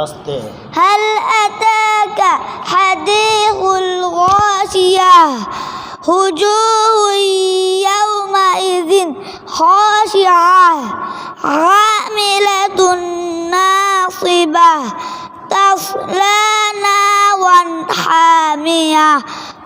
قصده هل أتاك حديث الغاشية؟ وجوه يومئذ خاشعة. عاملة ناصبة. تصلى نارا حامية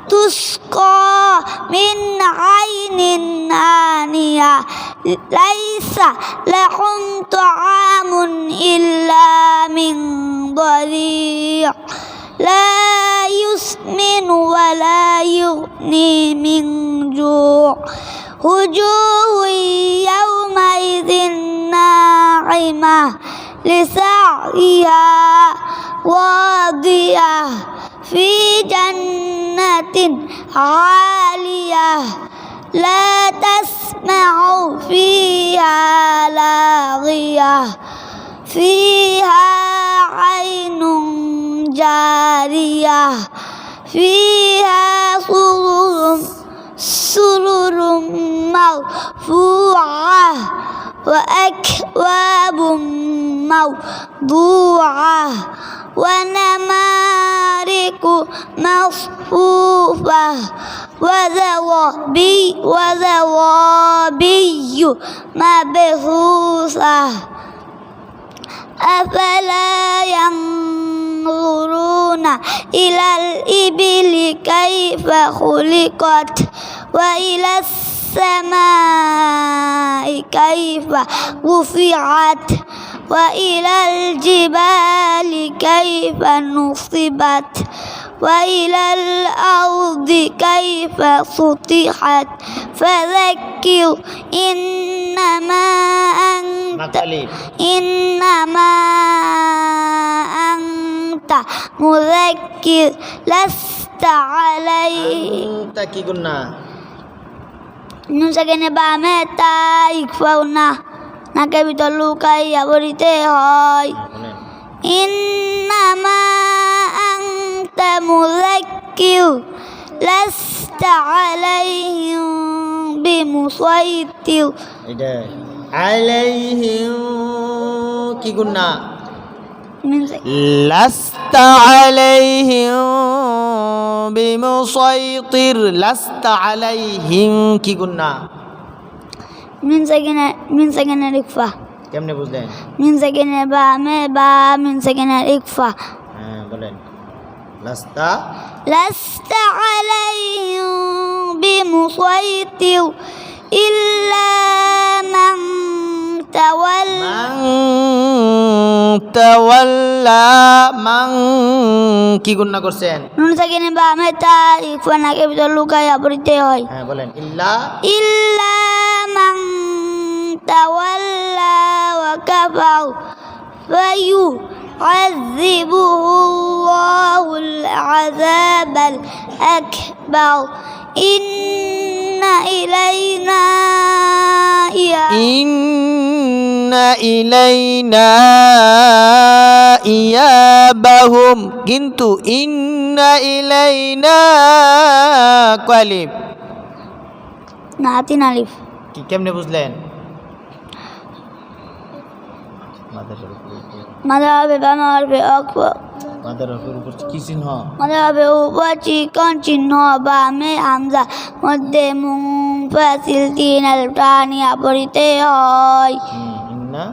تسقى من عين آنية. ليس لهم طعام إلا من ضريع. لا يسمن ولا يغني من جوع. وجوه يومئذ ناعمة لسعيها راضية في جنة عالية. لا تسمع فيها لاغية. فيها عين جارية. فيها سرر سرر مرفوعة وأكواب موضوعة. ونمارق مصفوفة. وزرابي وزرابي مبثوثة. أفلا ينظرون إلى الإبل كيف خلقت وإلى السماء كيف رفعت وإلى الجبال كيف نصبت وإلى الأرض كيف سطحت فذكر إنما أنت মাকালি إنما أنت مذكر لست عليه তা কি গুন্না নুসাকেনে বামে তাই খাও না নাকে ভিতর লুকাইয়া বলিতে হয় বলেন إنما أنت مذكر لست عليهم بمسيطر এটা আলাইহিম কি গুন্না من লাস্তা আলাইহিম বিমুসাইতির লাস্তা আলাইহিম কি গুন্না من سكنة من سكنة الإكفاء কেমনে বুঝলেন من سكنة با ما با من سكنة الإكفاء হ্যাঁ বলেন লাস্তা لست عليهم بمسيطر إلا من تولى মান তাওয়াল্লা মান কি গুন্না করছেন নুন সাকিনে বা আমি তার ইকফা নাকে ভিতর লুকাইয়া পড়িতে হয় হ্যাঁ বলেন ইল্লা إلا من تولى وكفر فيعذبه الله العذاب الأكبر إن إلينا ইন্না ইলাইনা ইয়াবাহুম কিন্তু ইন্না ইলাইনা কালিব নাতিন আলিফ কি কেমনে বুঝলেন মাঝে হবে বামা হবে অকবর মাদার হফের উপর কি চিহ্ন? মাদার হফের উপর চিকন চিহ্ন বা মে হামজা। মধ্যে মুংফাসিল তিন আলফটানিয়া পড়িতে হয়। ইন্না?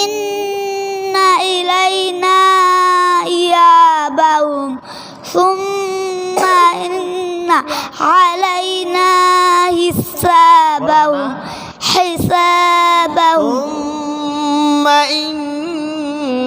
ইন্না ইলাইনা ইয়াবাহুম সুম্মা ইন্না আলাইনা হিসাবাহুম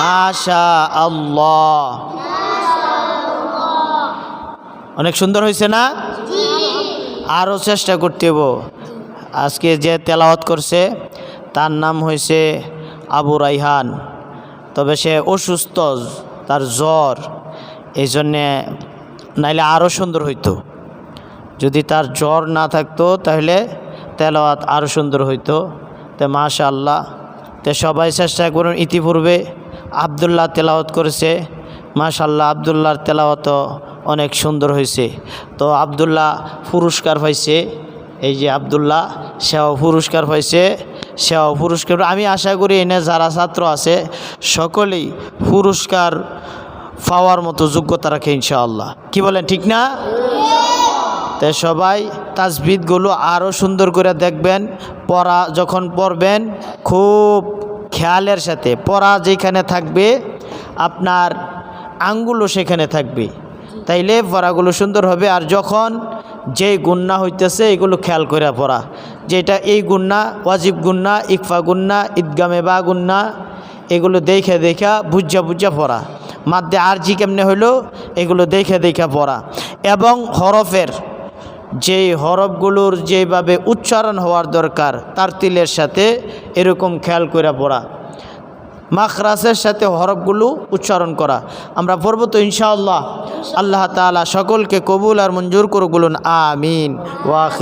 মাশা আল্লাহ অনেক সুন্দর হয়েছে না? আরও চেষ্টা করতে হব আজকে যে তেলাওয়াত করছে, তার নাম হয়েছে আবু রাইহান। তবে সে অসুস্থ, তার জ্বর এই জন্যে নাইলে আরও সুন্দর হইতো। যদি তার জ্বর না থাকতো, তাহলে তেলাওয়াত আরও সুন্দর হইতো। তে মাশা আল্লাহ তো সবাই চেষ্টা করুন ইতিপূর্বে আবদুল্লাহ তেলাওয়াত করেছে। মাশাল্লাহ আবদুল্লাহর তেলাওয়াতও অনেক সুন্দর হয়েছে। তো আবদুল্লাহ পুরস্কার পাইছে। এই যে আবদুল্লাহ, সেও পুরস্কার পাইছে। সেও পুরস্কার আমি আশা করি এনে যারা ছাত্র আছে, সকলেই পুরস্কার পাওয়ার মতো যোগ্যতা রাখে ইনশাআল্লাহ। কি বলেন, ঠিক না? তাই সবাই তাজবিদগুলো আরও সুন্দর করে দেখবেন, পড়া যখন পড়বেন, খুব খেয়ালের সাথে, পড়া যেখানে থাকবে, আপনার আঙ্গুলও সেখানে থাকবে। তাইলে পড়াগুলো সুন্দর হবে আর যখন যেই গুন্না হইতেছে, এগুলো খেয়াল করে পড়া। যেটা এই গুন্না, ওয়াজিব গুন্না, ইকফা গুন্না, ঈদগামে বা গুন্না, এগুলো দেখে দেখা বুঝা বুঝা পড়া। মাধ্যে আর জি কেমনে হইল, এগুলো দেখে দেখে পড়া। এবং হরফের যেই হরফগুলোর যেভাবে উচ্চারণ হওয়ার দরকার, তার তিলের সাথে এরকম খেয়াল করে পড়া। মাখরাসের সাথে হরফগুলো উচ্চারণ করা। আমরা পড়ব তো ইনশাআল্লাহ। আল্লাহ তালা সকলকে কবুল আর মঞ্জুর করে বলুন আমিন। ওয়াখি